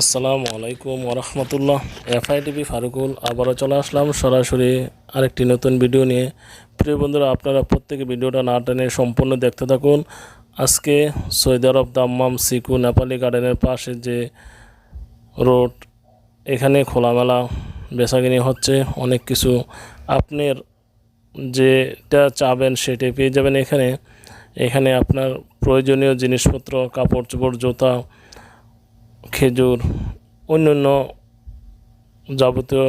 আসসালামু আলাইকুম ওরহমতুল্লাহ এফআই টিভি ফারুকুল, আবারও চলে আসলাম সরাসরি আরেকটি নতুন ভিডিও নিয়ে। প্রিয় বন্ধুরা, আপনারা প্রত্যেকে ভিডিওটা না টেনে সম্পূর্ণ দেখতে থাকুন। আজকে সৌদি আরব দাম্মাম সিকু নেপালি গার্ডেনের পাশে যে রোড, এখানে খোলামেলা বেচাকিনি হচ্ছে। অনেক কিছু আপনার যেটা চাবেন সেটাই পেয়ে যাবেন এখানে। এখানে আপনার প্রয়োজনীয় জিনিসপত্র, কাপড় চোপড়, জুতা খেজুর, অন্যান্য যাবতীয়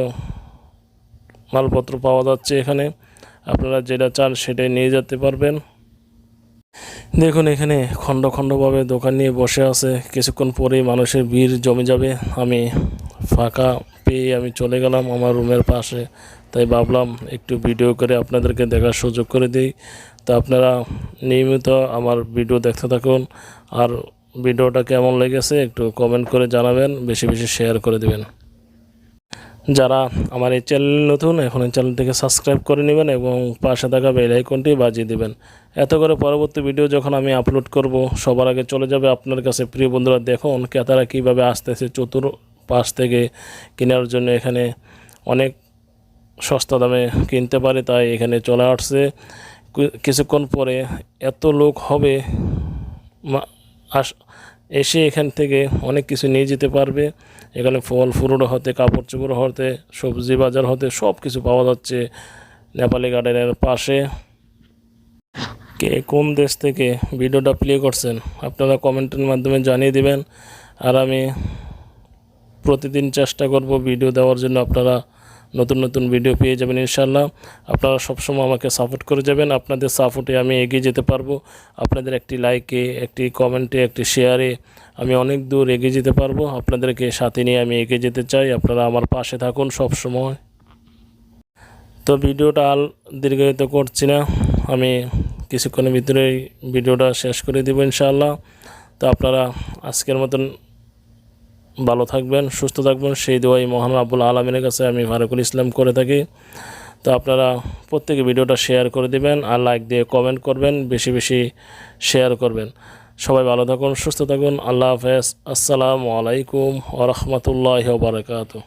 মালপত্র পাওয়া যাচ্ছে এখানে। আপনারা যেটা চান সেটাই নিয়ে যেতে পারবেন। দেখুন, এখানে খণ্ড খণ্ডভাবে দোকান নিয়ে বসে আছে। কিছুক্ষণ পরেই মানুষের ভিড় জমে যাবে। আমি ফাঁকা পেয়ে আমি চলে গেলাম আমার রুমের পাশে। তাই ভাবলাম একটু ভিডিও করে আপনাদেরকে দেখার সুযোগ করে দিই। তো আপনারা নিয়মিত আমার ভিডিও দেখতে থাকুন। আর ভিডিওটা কেমন লেগেছে একটু কমেন্ট করে জানাবেন, বেশি বেশি শেয়ার করে দেবেন। যারা আমার এই চ্যানেল নতুন, এখন এই চ্যানেলটিকে সাবস্ক্রাইব করে নেবেন এবং পাশে থাকা বেল আইকনটি বাজিয়ে দেবেন। এত করে পরবর্তী ভিডিও যখন আমি আপলোড করব, সবার আগে চলে যাবে আপনার কাছে। প্রিয় বন্ধুরা, দেখুন ক্রেতারা কীভাবে আসতেছে চতুর পাশ থেকে কেনার জন্য। এখানে অনেক সস্তা দামে কিনতে পারে, তাই এখানে চলে আসছে। কিছুক্ষণ পরে এত লোক হবে আস, এসে এখান থেকে অনেক কিছু নিয়ে যেতে পারবে। এখানে ফল ফুরুট হতে, কাপড় চোপড় হতে, সবজি বাজার হতে সব কিছু পাওয়া যাচ্ছে নেপালি গার্ডেনের পাশে। কে কোন দেশ থেকে ভিডিওটা প্লে করছেন, আপনারা কমেন্টের মাধ্যমে জানিয়ে দেবেন। আর আমি প্রতিদিন চেষ্টা করব ভিডিও দেওয়ার জন্য। আপনারা নতুন নতুন ভিডিও পেয়ে যাবেন ইনশাল্লাহ আপনারা সবসময় আমাকে সাপোর্ট করে যাবেন। আপনাদের সাপোর্টে আমি এগিয়ে যেতে পারব। আপনাদের একটি লাইকে একটি কমেন্টে একটি শেয়ারে আমি অনেক দূর এগিয়ে যেতে পারব। আপনাদেরকে সাথে নিয়ে আমি এগিয়ে যেতে চাই। আপনারা আমার পাশে থাকুন সব সময় তো ভিডিওটা আল দীর্ঘায়িত করছি না। আমি কিছুক্ষণের ভিতরেই ভিডিওটা শেষ করে দেবো ইনশাআল্লাহ। তো আপনারা আজকের মতন ভালো থাকবেন, সুস্থ থাকবেন। সেই দোয়াই মহান আব্বুল আলমিনের কাছে আমি ফারুকুল ইসলাম করে থাকি। তো আপনারা প্রত্যেকে ভিডিওটা শেয়ার করে দিবেন আর লাইক দিয়ে কমেন্ট করবেন, বেশি বেশি শেয়ার করবেন। সবাই ভালো থাকুন, সুস্থ থাকুন। আল্লাহ হাফেজ। আসসালামু আলাইকুম ওরহমতুল্লাহ বারকাতু